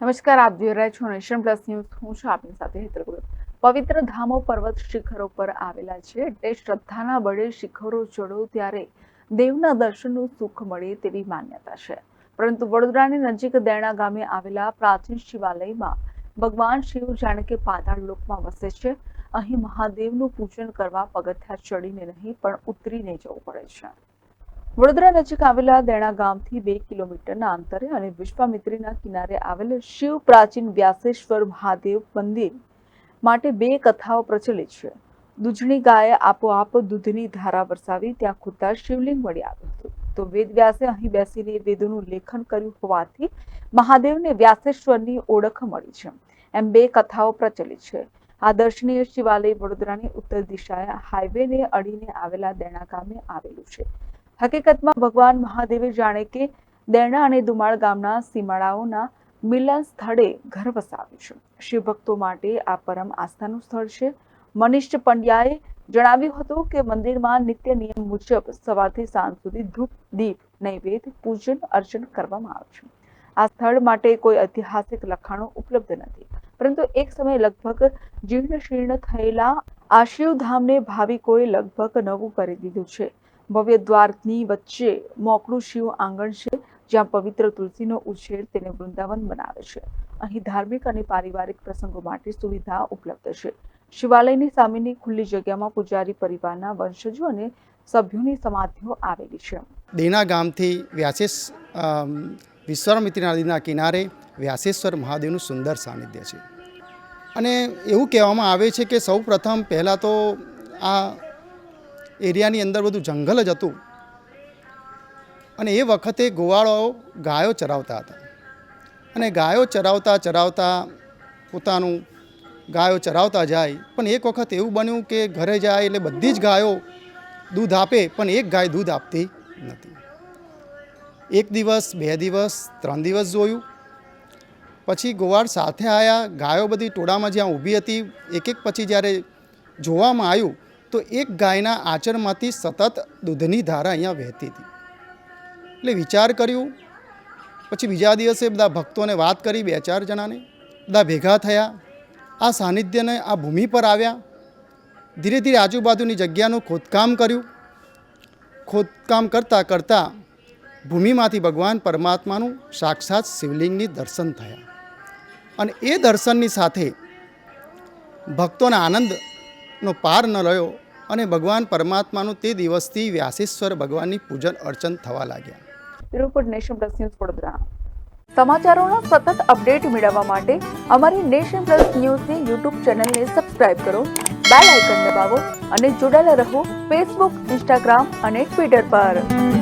નમસ્કાર, આપ જોઈ રહ્યા છો નેશન પ્લસ ન્યૂઝ. હું છું આપની સાથે હેતલ પવિત્ર ધામો પર્વત શિખરો પર આવેલા છે. એટલે શ્રદ્ધાના બળે શિખરો ચડો ત્યારે દેવના દર્શનનું સુખ મળે તેવી માન્યતા છે. પરંતુ વડોદરાની નજીક દેરણા ગામે આવેલા પ્રાચીન શિવાલયમાં ભગવાન શિવ જાણે કે પાતાળ લોકમાં વસે છે. અહીં મહાદેવનું પૂજન કરવા પગથિયા ચડીને નહીં, પણ ઉતરીને જવું પડે છે. વડોદરા નજીક આવેલા દેણા ગામથી બે કિલોમીટરના અંતરે અને વિશ્વામિત્રીના કિનારે આવેલ શિવ પ્રાચીન વ્યાસેશ્વર મહાદેવ મંદિર માટે બે કથાઓ પ્રચલિત છે. દૂધણી ગાયે આપોઆપ દૂધની ધારા વરસાવી ત્યાં ખુદતા શિવલિંગ મળી આવ્યું હતું. તો વેદવ્યાસે અહીં બેસીને વેદોનું લેખન કર્યું હોવાથી મહાદેવને વ્યાસેશ્વરની ઓળખ મળી છે. એમ બે કથાઓ પ્રચલિત છે. આ દર્શનીય શિવાલય વડોદરાની ઉત્તર દિશાએ હાઈવેને અડીને આવેલા દેણા ગામે આવેલું છે. હકીકતમાં ભગવાન મહાદેવે જાણે કે દેણા અને દુમાળ ગામના સીમાડાઓના મિલન સ્થળે ઘર વસાવ્યું છે. શિવભક્તો માટે આ પરમ આસ્થાનું સ્થળ છે. મનીષ પંડ્યાએ જણાવ્યું હતું કે મંદિરમાં નિત્ય નિયમ મુજબ સવારથી સાંજ સુધી ધૂપ, દીપ, નૈવેદ્ય, પૂજન, અર્ચન કરવામાં આવે છે. આ સ્થળ માટે કોઈ ઐતિહાસિક લખાણો ઉપલબ્ધ નથી. પરંતુ એક સમયે લગભગ જીર્ણ શીર્ણ થયેલા આ ભાવિકોએ લગભગ નવું કરી દીધું છે. ભવ્ય દ્વારની વચ્ચે મોકળું શિવ આંગણ છે, જ્યાં પવિત્ર તુલસીનો ઉછેર તેને વૃંદાવન બનાવે છે. અહીં ધાર્મિક અને પારિવારિક પ્રસંગો માટે સુવિધા ઉપલબ્ધ છે. શિવાલયની સામેની ખુલ્લી જગ્યામાં પૂજારી પરિવારના વંશજો અને સભ્યોની સમાધિઓ આવેલી છે. દેના ગામથી વ્યાસેશ વિશ્વામિત્રી નદીના કિનારે વ્યાસેશ્વર મહાદેવનું સુંદર સાનિધ્ય છે. અને એવું કહેવામાં આવે છે કે સૌ પ્રથમ પહેલાં તો આ એરિયાની અંદર બધું જંગલ જ હતું. અને એ વખતે ગોવાળો ગાયો ચરાવતા હતા. અને ગાયો ચરાવતા ચરાવતા પોતાનું ગાયો ચરાવતા જાય. પણ એક વખત એવું બન્યું કે ઘરે જાય એટલે બધી જ ગાયો દૂધ આપે, પણ એક ગાય દૂધ આપતી નથી. એક દિવસ, બે દિવસ, ત્રણ દિવસ જોયું. પછી ગોવાળ સાથે આવ્યા ગાયો બધી ટોળામાં જ્યાં ઊભી હતી એક એક પછી જ્યારે જોવામાં આવ્યું તો એક ગાયના આચરમાંથી સતત દૂધની ધારા અહીંયા વહેતી હતી. એટલે વિચાર કર્યું, પછી બીજા દિવસે બધા ભક્તોને વાત કરી બે ચાર જણાને. બધા ભેગા થયા, આ સાનિધ્યને આ ભૂમિ પર આવ્યા. ધીરે ધીરે આજુબાજુની જગ્યાનું ખોદકામ કર્યું. ખોદકામ કરતાં કરતાં ભૂમિમાંથી ભગવાન પરમાત્માનું સાક્ષાત શિવલિંગની દર્શન થયા. અને એ દર્શનની સાથે ભક્તોના આનંદનો પાર ન રહ્યો અને ભગવાન પરમાત્માનું તે દિવસથી વ્યાસેશ્વર ભગવાનની પૂજન અર્ચન થવા લાગ્યા. Report nation plus news Vadodara. સમાચારોના સતત અપડેટ મેળવવા માટે અમારી નેશન પ્લસ ન્યૂઝની યુટ્યુબ ચેનલને સબસ્ક્રાઇબ કરો, બેલ આઇકન દબાવો અને જોડાયેલા રહો ફેસબુક, ઇન્સ્ટાગ્રામ અને ટ્વિટર પર.